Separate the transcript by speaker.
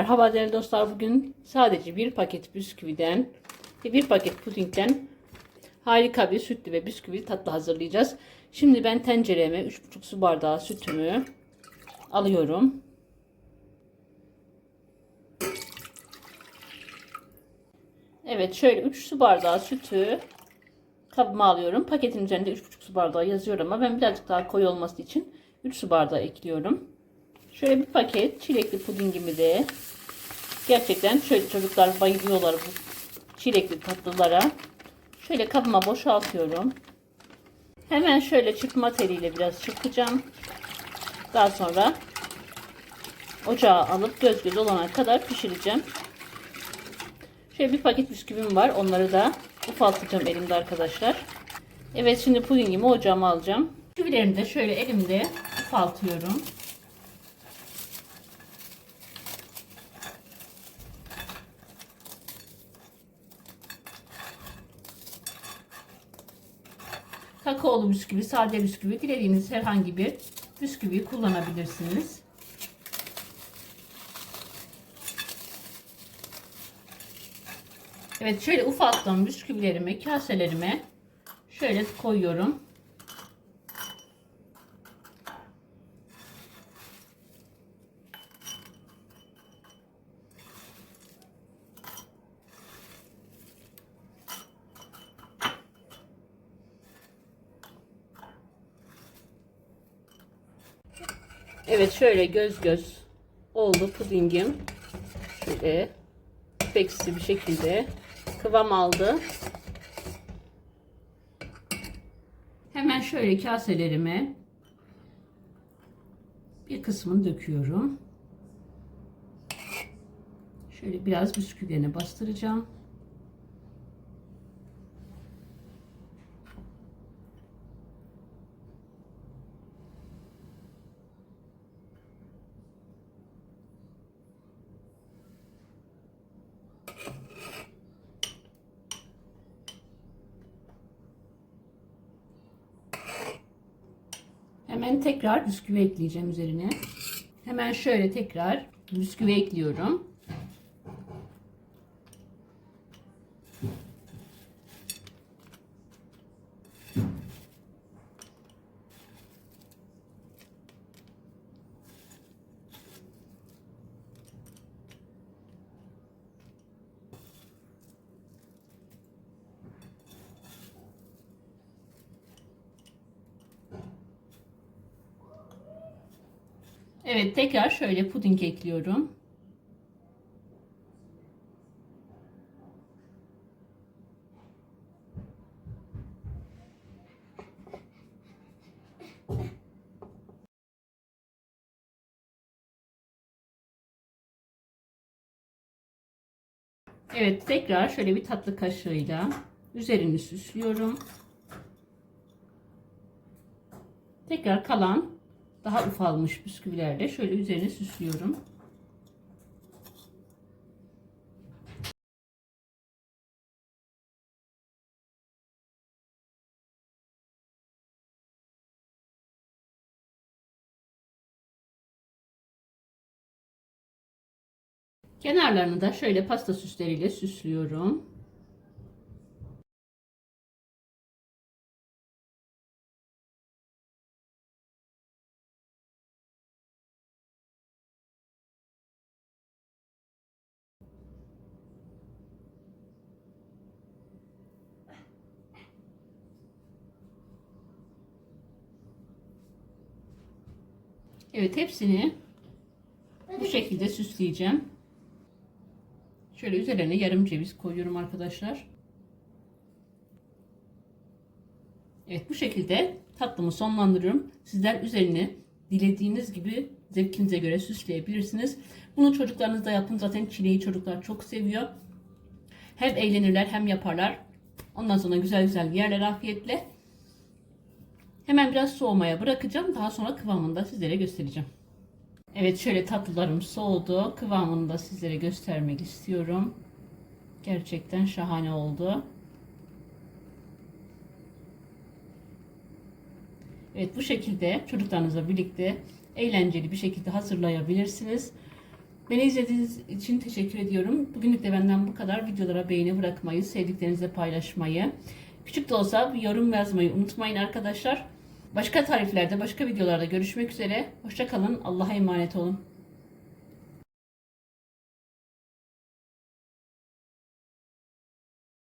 Speaker 1: Merhaba değerli dostlar. Bugün sadece bir paket bisküviden ve bir paket pudingden harika bir sütlü ve bisküvi tatlı hazırlayacağız. Şimdi ben tencereme 3,5 su bardağı sütümü alıyorum. Evet şöyle 3 su bardağı sütü kabıma alıyorum. Paketin üzerinde 3,5 su bardağı yazıyor ama ben birazcık daha koyu olması için 3 su bardağı ekliyorum. Şöyle bir paket çilekli pudingimi de gerçekten şöyle çocuklar bayılıyorlar bu çilekli tatlılara. Şöyle kabıma boşaltıyorum. Hemen şöyle çırpma teliyle biraz çırpacağım. Daha sonra ocağa alıp göz göz olana kadar pişireceğim. Şöyle bir paket bisküvim var. Onları da ufaltacağım elimde arkadaşlar. Evet şimdi pudingimi ocağıma alacağım. Bisküvilerimi de şöyle elimde ufaltıyorum. Kakaolu bisküvi, sade bisküvi, dilediğiniz herhangi bir bisküvi kullanabilirsiniz. Evet şöyle ufalttığım bisküvilerimi kaselerime şöyle koyuyorum. Evet şöyle göz göz oldu pudingim. Şöyle peksi bir şekilde kıvam aldı. Hemen şöyle kaselerime bir kısmını döküyorum. Şöyle biraz bisküvilerine bastıracağım. Hemen tekrar bisküvi ekleyeceğim üzerine. Hemen şöyle tekrar bisküvi ekliyorum. Evet tekrar şöyle puding ekliyorum. Evet tekrar şöyle bir tatlı kaşığıyla üzerini süslüyorum. Tekrar kalan daha ufalmış bisküvilerle şöyle üzerine süslüyorum. Kenarlarını da şöyle pasta süsleriyle süslüyorum. Evet hepsini bu şekilde süsleyeceğim. Şöyle üzerine yarım ceviz koyuyorum arkadaşlar. Evet bu şekilde tatlımı sonlandırıyorum. Sizler üzerine dilediğiniz gibi zevkinize göre süsleyebilirsiniz. Bunu çocuklarınızda yapın. Zaten çileği çocuklar çok seviyor. Hem eğlenirler hem yaparlar. Ondan sonra güzel güzel yerler afiyetle. Hemen biraz soğumaya bırakacağım. Daha sonra kıvamını da sizlere göstereceğim. Evet şöyle tatlılarım soğudu. Kıvamını da sizlere göstermek istiyorum. Gerçekten şahane oldu. Evet bu şekilde çocuklarınızla birlikte eğlenceli bir şekilde hazırlayabilirsiniz. Beni izlediğiniz için teşekkür ediyorum. Bugünlük de benden bu kadar. Videolara beğeni bırakmayı, sevdiklerinizle paylaşmayı, küçük de olsa bir yorum yazmayı unutmayın arkadaşlar. Başka tariflerde, başka videolarda görüşmek üzere. Hoşçakalın. Allah'a emanet olun.